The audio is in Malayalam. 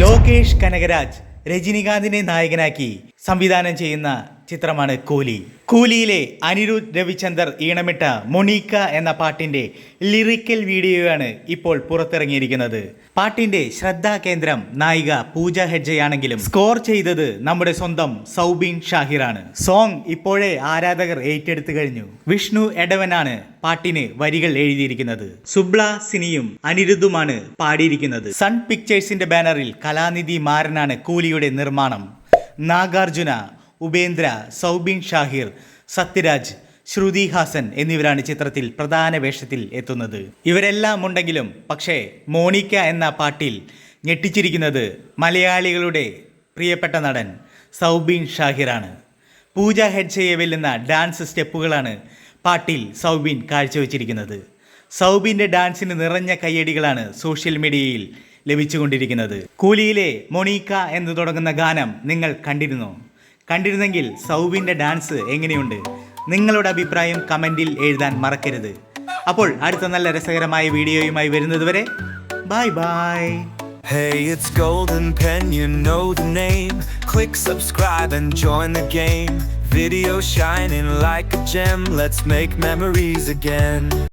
ലോകേഷ് കനകരാജ് രജനികാന്തിനെ നായകനാക്കി. സംവിധാനം ചെയ്യുന്ന ചിത്രമാണ് കൂലി. കൂലിയിലെ അനിരുദ്ധ് രവിചന്ദർ ഈണമിട്ട മൊണീക്ക എന്ന പാട്ടിന്റെ ലിറിക്കൽ വീഡിയോയാണ് ഇപ്പോൾ പുറത്തിറങ്ങിയിരിക്കുന്നത്. പാട്ടിന്റെ ശ്രദ്ധാകേന്ദ്രം നായിക പൂജ ഹെഡ്ജയാണെങ്കിലും സ്കോർ ചെയ്തത് നമ്മുടെ സ്വന്തം സൗബിൻ ഷാഹിറാണ്. സോങ് ഇപ്പോഴേ ആരാധകർ ഏറ്റെടുത്തു കഴിഞ്ഞു. വിഷ്ണു എടവനാണ് പാട്ടിന് വരികൾ എഴുതിയിരിക്കുന്നത്. സുബ്ല സിനിയും അനിരുദ്ധുമാണ് പാടിയിരിക്കുന്നത്. സൺ പിക്ചേഴ്സിന്റെ ബാനറിൽ കലാനിധി മാരനാണ് കൂലിയുടെ നിർമ്മാണം. നാഗാർജുന ഉപേന്ദ്ര സൗബിൻ ഷാഹിർ സത്യരാജ് ശ്രുതി ഹാസൻ എന്നിവരാണ് ചിത്രത്തിൽ പ്രധാന വേഷത്തിൽ എത്തുന്നത്. ഇവരെല്ലാം ഉണ്ടെങ്കിലും പക്ഷേ മോണിക്ക എന്ന പാട്ടിൽ ഞെട്ടിച്ചിരിക്കുന്നത് മലയാളികളുടെ പ്രിയപ്പെട്ട നടൻ സൗബിൻ ഷാഹിറാണ്. പൂജ ഹെഡ്സയെ വെല്ലുന്ന ഡാൻസ് സ്റ്റെപ്പുകളാണ് പാട്ടിൽ സൗബിൻ കാഴ്ചവെച്ചിരിക്കുന്നത്. സൗബിന്റെ ഡാൻസിന് നിറഞ്ഞ കയ്യടികളാണ് സോഷ്യൽ മീഡിയയിൽ ലഭിച്ചുകൊണ്ടിരിക്കുന്നത് കൂലിയിലെ മൊണീക്ക എന്ന് തുടങ്ങുന്ന ഗാനം നിങ്ങൾ കണ്ടിരുന്നോ കണ്ടിരുന്നെങ്കിൽ സൗബിന്റെ ഡാൻസ് എങ്ങനെയുണ്ട് നിങ്ങളുടെ അഭിപ്രായം കമന്റിൽ എഴുതാൻ മറക്കരുത് അപ്പോൾ അടുത്ത നല്ല രസകരമായ വീഡിയോയുമായി വരുന്നതുവരെ bye bye Hey, it's Golden Pen, you know the name. Click subscribe and join the game. Video shining like a gem, let's make memories again.